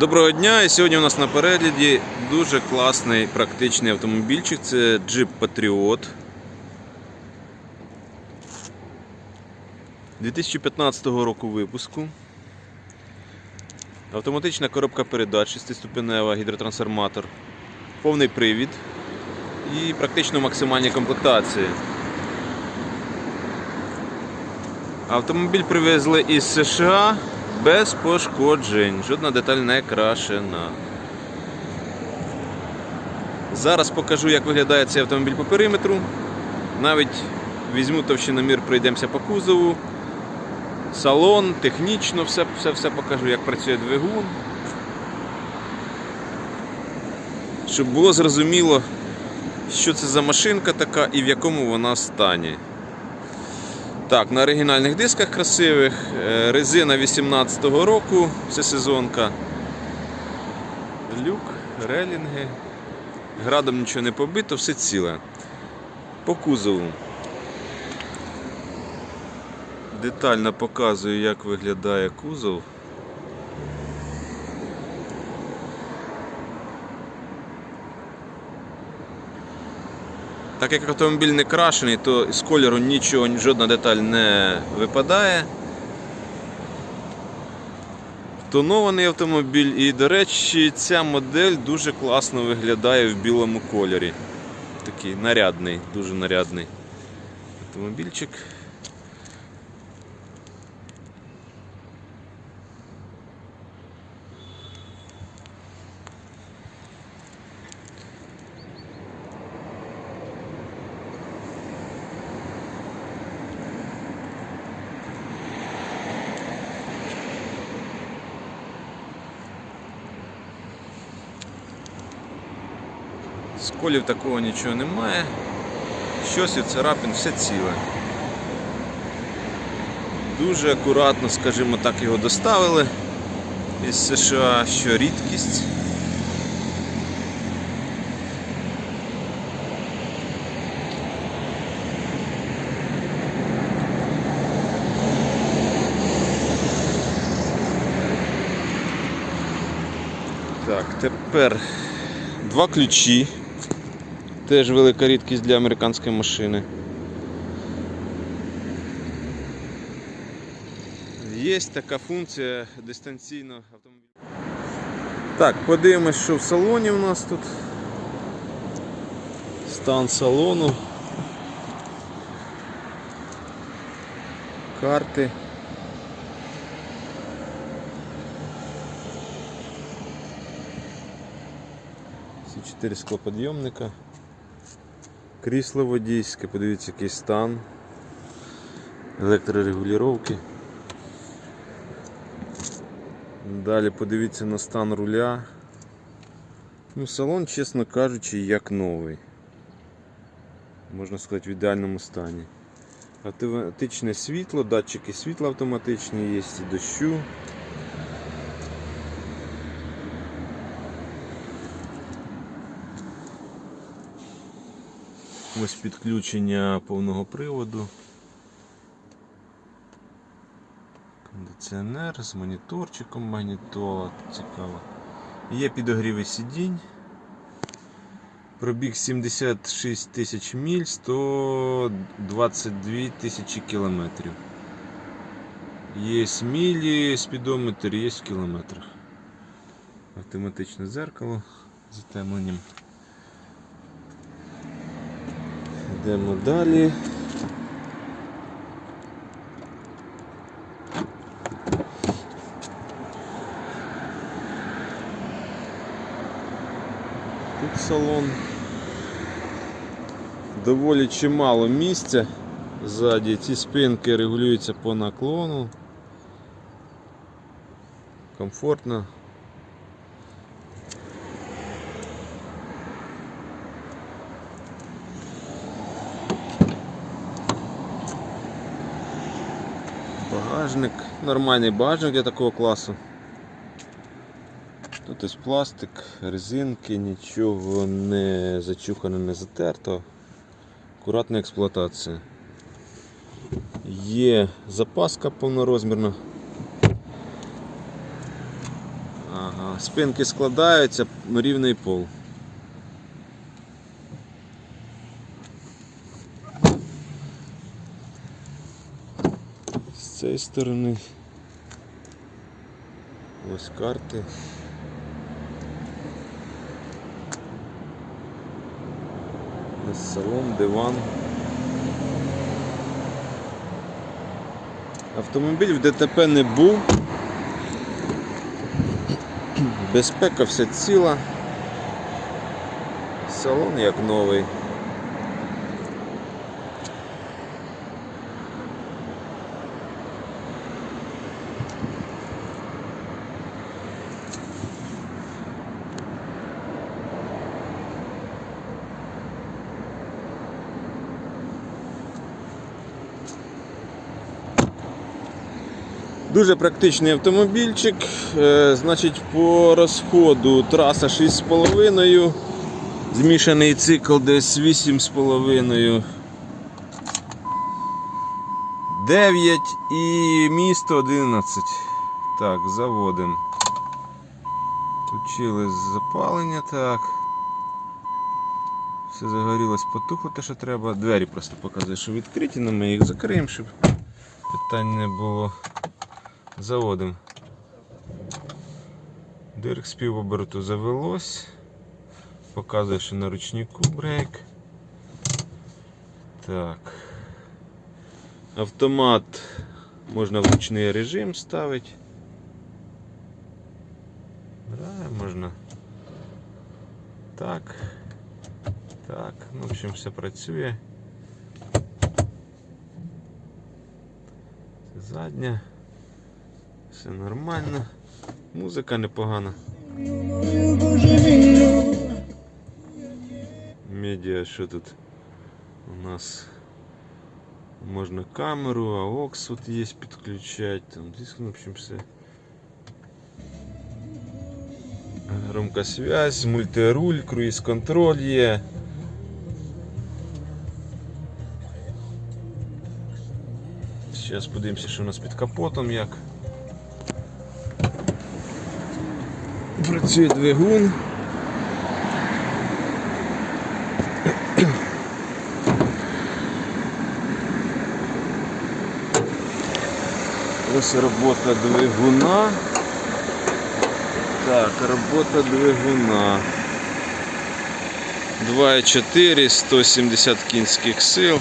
Доброго дня! І сьогодні у нас на перегляді дуже класний практичний автомобільчик. Це Jeep Patriot. 2015 року випуску. Автоматична коробка передач, 6-ступенева гідротрансформатор, повний привід і практично максимальні комплектації. Автомобіль привезли із США без пошкоджень, жодна деталь не крашена. Зараз покажу, як виглядає цей автомобіль по периметру. Навіть візьму товщиномір, пройдемося по кузову. Салон, технічно все, все, все покажу, як працює двигун. Щоб було зрозуміло, що це за машинка така і в якому вона стані. Так, на оригінальних дисках красивих, е, резина 18-го року, всесезонка. Люк, релінги. Градом нічого не побито, все ціле. По кузову. Детально показую, як виглядає кузов. Так як автомобіль не крашений, то з кольору нічого, жодна деталь не випадає. Тонований автомобіль і, до речі, ця модель дуже класно виглядає в білому кольорі. Такий нарядний, дуже нарядний автомобільчик. Сколів такого нічого немає. Щось і царапин, все ціле. Дуже акуратно, скажімо так, його доставили із США, що рідкість. Так, тепер два ключі. Теж велика рідкість для американської машини. Є така функція дистанційно автомобіля. Так, подивимось, що в салоні у нас тут. Стан салону. Карти. Всі чотири склоподйомника. Крісло водійське, подивіться, який стан. Електрорегулювання. Далі подивіться на стан руля. Ну, салон, чесно кажучи, як новий. Можна сказати, в ідеальному стані. Автоматичне світло, датчики світла автоматичні, є дощу. Ось підключення повного приводу. Кондиціонер з моніторчиком магнітола, цікаво. Є підогріви сидінь. Пробіг 76 тисяч міль, 122 тисячі кілометрів. Є мілі, спідометр, є в кілометрах. Автоматичне зеркало з затемленням. Йдемо далі. Тут салон. Доволі чимало місця ззаді. Ці спинки регулюються по наклону. Комфортно. Багажник, нормальний багажник для такого класу. Тут ось пластик, резинки, нічого не зачухано, не затерто. Акуратна експлуатація. Є запаска повнорозмірна. Ага, спинки складаються, рівний пол. З цієї сторони. Ось карти. Ось салон, диван. Автомобіль в ДТП не був. Безпека вся ціла. Салон як новий. Дуже практичний автомобільчик. Е, Значить, по розходу траса 6,5, змішаний цикл десь 8,5. 9 і місто 11. Так, заводимо. Включили запалення, так. Все загорілось, потухло те, що треба. Двері просто показує, що відкриті, але ми їх закриємо, щоб питань не було. Заводимо. Дирк з півоберту завелось. Показує, що на ручнику брейк. Так. Автомат можна в ручний режим ставити. Да, можна. Так. Так, ну, в общем, все працює. Це задня. Все нормально. Музика непогана. Медіа, що тут у нас можна камеру, AUX тут є підключати. Там здесь, ну, в общем, все. Громкосвязь, мультируль, круїз контроль є. Зараз подивимося, що у нас під капотом як. Працює двигун. Ось робота двигуна. Так, робота двигуна. 2,4, 170 кінських сил.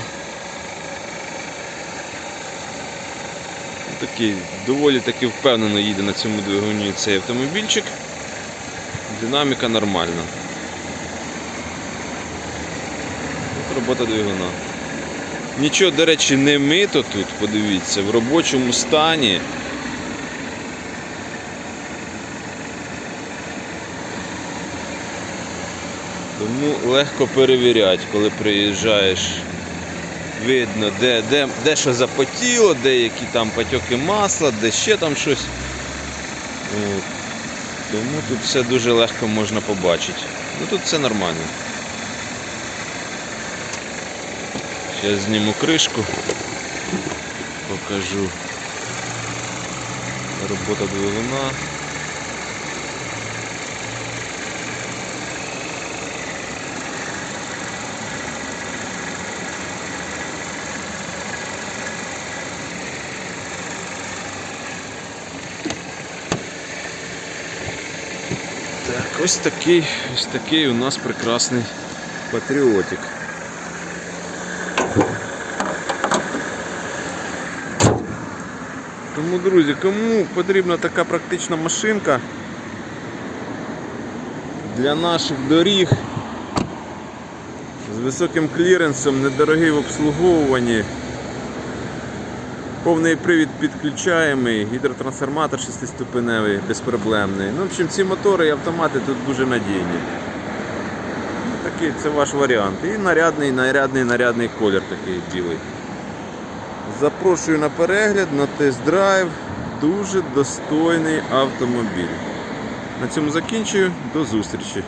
Такий доволі таки впевнено їде на цьому двигуні цей автомобільчик. Динаміка нормальна. От робота двигуна. Нічого, до речі, не мито тут, подивіться, в робочому стані. Тому легко перевіряти, коли приїжджаєш. Видно, де, де, де що запотіло, де які там потьоки масла, де ще там щось. От. Тому тут все дуже легко можна побачити. Ну тут все нормально. Зараз зніму кришку, покажу робота двигуна. Так, ось такий, ось такий у нас прекрасний патріотик. Тому, друзі, кому потрібна така практична машинка для наших доріг з високим кліренсом, недорогий в обслуговуванні, повний привід підключаємий, гідротрансформатор 6-ступеневий, безпроблемний. Ну, в общем, ці мотори і автомати тут дуже надійні. Такий це ваш варіант. І нарядний, нарядний, нарядний колір такий білий. Запрошую на перегляд, на тест-драйв. Дуже достойний автомобіль. На цьому закінчую. До зустрічі.